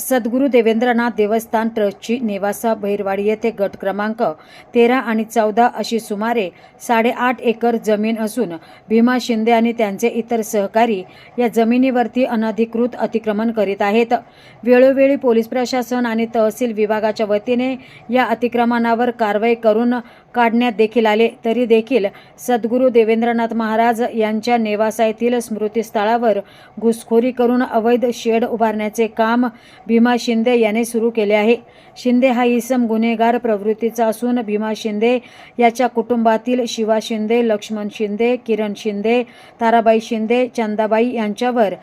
सद्गुरू देवेंद्रनाथ देवस्थान ट्रस्टची नेवासा बहिरवाडी येथे गट क्रमांक तेरा आणि चौदा अशी सुमारे साडेआठ एकर जमीन असून भीमा शिंदे आणि त्यांचे इतर सहकारी या जमिनीवरती अनधिकृत अतिक्रमण करीत आहेत. वेळोवेळी पोलीस प्रशासन आणि तहसील विभागाच्या वतीने या अतिक्रमणावर कारवाई करून काढण्यात देखील आले. तरी देखील सद्गुरू देवेंद्रनाथ महाराज यांच्या नेवासा येथील स्मृतीस्थळावर घुसखोरी करून अवैध शेड उभारण्याचे काम भीमा शिंदे याने सुरू केले आहे. शिंदे हा इसम गुन्हेगार प्रवृत्तीचा असून भीमा शिंदे याच्या कुटुंबातील शिवा शिंदे लक्ष्मण शिंदे किरण शिंदे ताराबाई शिंदे चंदाबाई यांच्यावर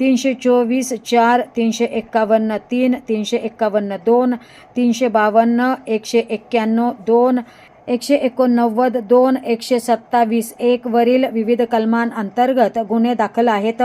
तीनशे चोवीस चार तीनशे एक्कावन्न तीन तीनशे एक्कावन्न दोन तीनशे बावन्न एकशे एक्क्याण्णव दोन एकशे एकोणनव्वद दोन एकशे सत्तावीस एकवरील विविध कलमांअंतर्गत गुन्हे दाखल आहेत.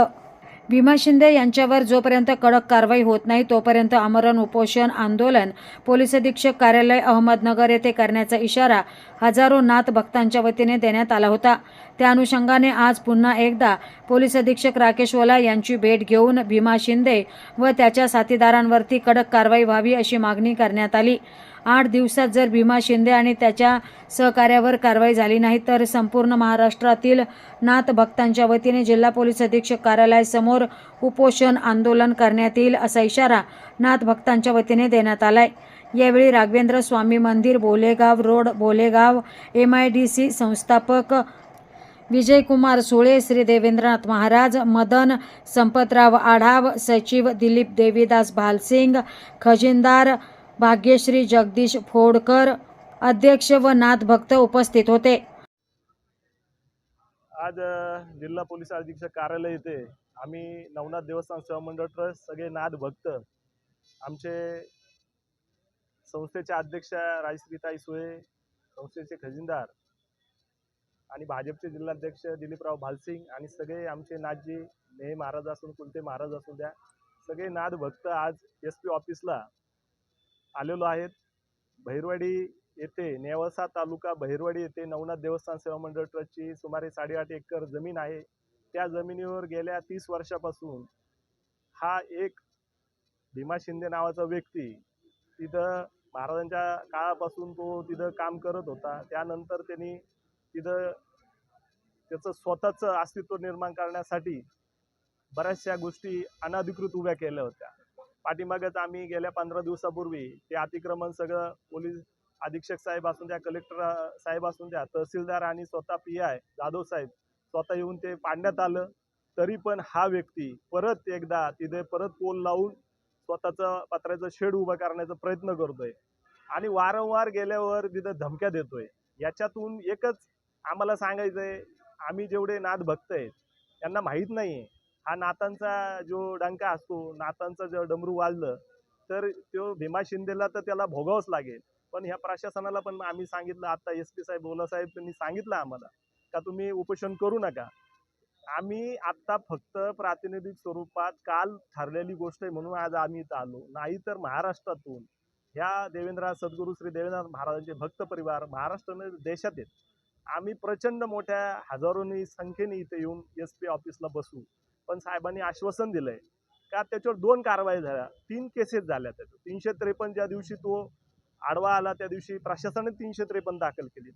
भीमा शिंदे यांच्यावर जोपर्यंत कडक कारवाई होत नाही तोपर्यंत आमरण उपोषण आंदोलन पोलीस अधीक्षक कार्यालय अहमदनगर येथे करण्याचा इशारा हजारो नाथ भक्तांच्या वतीने देण्यात आला होता. त्या अनुषंगाने आज पुन्हा एकदा पोलीस अधीक्षक राकेश ओला यांची भेट घेऊन भीमा शिंदे व त्याच्या साथीदारांवरती कडक कारवाई व्हावी अशी मागणी करण्यात आली. आठ दिवसात जर भीमा शिंदे आणि त्याच्या सहकार्यावर कारवाई झाली नाही तर संपूर्ण महाराष्ट्रातील नाथ भक्तांच्या वतीने जिल्हा पोलीस अधीक्षक कार्यालयासमोर उपोषण आंदोलन करण्यात येईल असा इशारा नाथ भक्तांच्या वतीने देण्यात आलाय. यावेळी राघवेंद्र स्वामी मंदिर Bolegaon road Bolegaon M I D C संस्थापक विजयकुमार सुळे श्री देवेंद्रनाथ महाराज मदन संपतराव आढाव सचिव दिलीप देवीदास भालसिंग खजिनदार भाग्यश्री जगदीश फोडकर अध्यक्ष व नाथ भक्त उपस्थित होते. आज जिल्हा पोलीस अधीक्षक कार्यालय येथे आम्ही नवनाथ देवस्थान सहमंडळ मंडळ ट्रस्ट सगळे नाथ भक्त आमचे संस्थेचे अध्यक्ष राजश्रीताई सुळे संस्थेचे खजिनदार आणि भाजपचे जिल्हाध्यक्ष दिलीपराव भालसिंग आणि सगळे आमचे नाथजी नेहे महाराज असून कुलते महाराज असून द्या सगळे नाथ भक्त आज एस पी ऑफिसला आलेलो आहेत. बहिरवाडी येथे नेवासा तालुका बहिरवाडी येथे नवनाथ देवस्थान सेवा मंडळ ट्रस्टची सुमारे साडेआठ एकर जमीन आहे. त्या जमिनीवर गेल्या तीस वर्षापासून हा एक भीमा शिंदे नावाचा व्यक्ती तिथं महाराजांच्या काळापासून तो तिथं काम करत होता. त्यानंतर त्यांनी तिथं त्याचं स्वतःचं अस्तित्व निर्माण करण्यासाठी बऱ्याचशा गोष्टी अनधिकृत उभ्या केल्या होत्या. पाठीमागच आम्ही गेल्या पंधरा दिवसापूर्वी ते अतिक्रमण सगळं पोलीस अधीक्षक साहेब असून द्या कलेक्टर साहेब असून द्या तहसीलदार आणि स्वतः पी आय जाधव साहेब स्वतः येऊन ते पाडण्यात आलं. तरी पण हा व्यक्ती परत एकदा तिथे परत पोल लावून स्वतःचं पत्र्याचं शेड उभं करण्याचा प्रयत्न करतोय. आणि वारंवार गेल्यावर तिथं धमक्या देतोय. याच्यातून एकच आम्हाला सांगायचंय आम्ही जेवढे नाद भक्त आहेत त्यांना माहीत नाही आहे हा नातांचा जो डंका असतो नातांचं जर डमरू वाजलं तर तो भीमा शिंदेला तर त्याला भोगावंच लागेल. पण ह्या प्रशासनाला पण आम्ही सांगितलं आता एस पी साहेब ओला साहेब त्यांनी सांगितलं आम्हाला का तुम्ही उपोषण करू नका. आम्ही आत्ता फक्त प्रातिनिधिक स्वरूपात काल ठरलेली गोष्ट आहे म्हणून आज आम्ही इथं आलो. नाही तर महाराष्ट्रातून ह्या देवेंद्र सद्गुरू श्री देवेंद्र महाराजांचे भक्त परिवार महाराष्ट्र देशात आहेत आम्ही प्रचंड मोठ्या हजारोनी संख्येने इथे येऊन एस पी ऑफिसला बसू. पण साहेबांनी आश्वासन दिलंय. का त्याच्यावर दोन कारवाई झाल्या. तीन केसेस झाल्या त्याच्या तीनशे त्रेपन्न ज्या दिवशी तो आडवा आला त्या दिवशी प्रशासनाने तीनशे त्रेपन्न दाखल केली.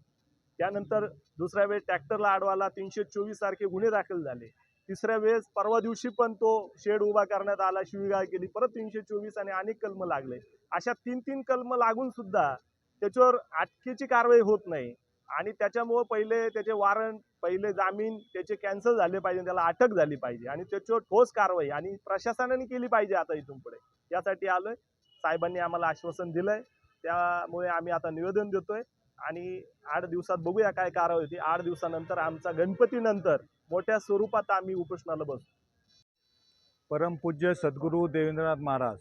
त्यानंतर दुसऱ्या वेळेस ट्रॅक्टरला आडवा आला तीनशे चोवीस सारखे गुन्हे दाखल झाले. तिसऱ्या वेळेस परवा दिवशी पण तो शेड उभा करण्यात आला शिवीगाळ केली. परत तीनशे चोवीस आणि अनेक कलम लागले. अशा तीन तीन कलम लागून सुद्धा त्याच्यावर अटकेची कारवाई होत नाही. आणि त्याच्यामुळं पहिले त्याचे वॉरंट पहिले जामीन त्याचे कॅन्सल झाले पाहिजे त्याला अटक झाली पाहिजे आणि त्याच्यावर ठोस कारवाई आणि प्रशासनाने केली पाहिजे आता इथून पुढे. यासाठी आलोय. साहेबांनी आम्हाला आश्वासन दिलंय. त्यामुळे आम्ही आता निवेदन देतोय. आणि आठ दिवसात बघूया काय कारवाई होती. आठ दिवसानंतर आमचा गणपतीनंतर मोठ्या स्वरूपात आम्ही उपोषणाला बसू. परमपूज्य सद्गुरू देवेंद्रनाथ महाराज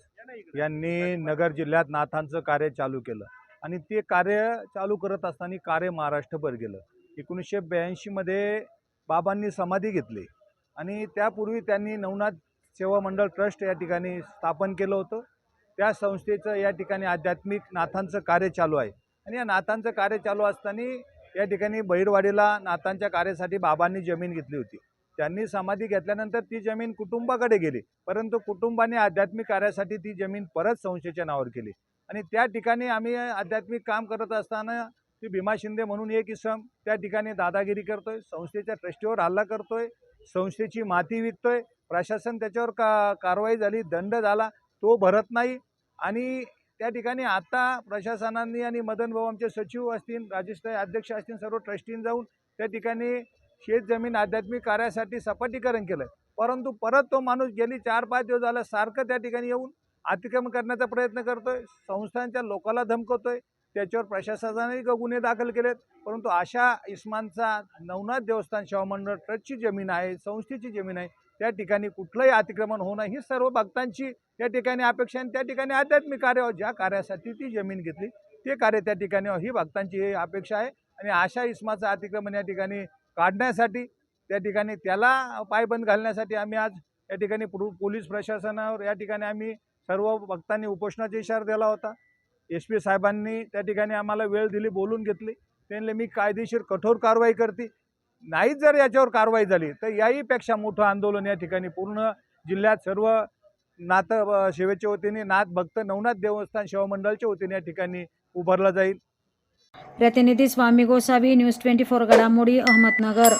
यांनी नगर जिल्ह्यात नाथांचं कार्य चालू केलं. आणि ते कार्य चालू करत असताना कार्य महाराष्ट्रभर गेलं. एकोणीसशे ब्याऐंशीमध्ये बाबांनी समाधी घेतली आणि त्यापूर्वी त्यांनी नवनाथ सेवा मंडळ ट्रस्ट या ठिकाणी स्थापन केलं होतं. त्या संस्थेचं या ठिकाणी आध्यात्मिक नाथांचं कार्य चालू आहे. आणि या नाथांचं कार्य चालू असताना या ठिकाणी बहिरवाडीला नाथांच्या कार्यासाठी बाबांनी जमीन घेतली होती. त्यांनी समाधी घेतल्यानंतर ती जमीन कुटुंबाकडे गेली. परंतु कुटुंबाने आध्यात्मिक कार्यासाठी ती जमीन परत संस्थेच्या नावावर केली. आणि त्या ठिकाणी आम्ही आध्यात्मिक काम करत असताना ती भीमा शिंदे म्हणून एक इसम त्या ठिकाणी दादागिरी करतोय संस्थेच्या ट्रस्टीवर हल्ला करतोय संस्थेची माती विकतोय प्रशासन त्याच्यावर का कारवाई झाली दंड झाला तो भरत नाही. आणि त्या ठिकाणी आता प्रशासनांनी आणि मदन भाऊ आमचे सचिव असतील राजेश अध्यक्ष असतील सर्व ट्रस्टीन जाऊन त्या ठिकाणी शेत जमीन आध्यात्मिक कार्यासाठी सपाटीकरण केलं परंतु परत तो माणूस गेली चार पाच दिवस झाला सारखं त्या ठिकाणी येऊन अतिक्रमण करण्याचा प्रयत्न करतोय. संस्थांच्या लोकाला धमकवतोय त्याच्यावर प्रशासनाने गुन्हे दाखल केलेत. परंतु अशा इस्मानचा नवनाथ देवस्थान सेवा मंडळ ट्रस्टची जमीन आहे संस्थेची जमीन आहे. त्या ठिकाणी कुठलंही अतिक्रमण होणं ही सर्व भक्तांची त्या ठिकाणी अपेक्षा आणि त्या ठिकाणी आध्यात्मिक कार्य ज्या कार्यासाठी ती जमीन घेतली ते कार्य त्या ठिकाणी ही भक्तांची ही अपेक्षा आहे. आणि अशा इस्माचं अतिक्रमण या ठिकाणी काढण्यासाठी त्या ठिकाणी त्याला पायबंद घालण्यासाठी आम्ही आज या ठिकाणी पोलीस प्रशासनावर या ठिकाणी आम्ही सर्व भक्तांनी उपोषणाचा इशारा दिला होता. एस पी साहेबांनी त्या ठिकाणी आम्हाला वेळ दिली बोलून घेतली. त्यांनी मी कायदेशीर कठोर कारवाई करते. नाहीच जर याच्यावर कारवाई झाली तर याहीपेक्षा मोठं आंदोलन या ठिकाणी पूर्ण जिल्ह्यात सर्व नाथ सेवेच्या वतीने नाथ भक्त नवनाथ देवस्थान सेवा वतीने या ठिकाणी उभारला जाईल. प्रतिनिधी Swami Gosavi news twenty four घडामोडी अहमदनगर.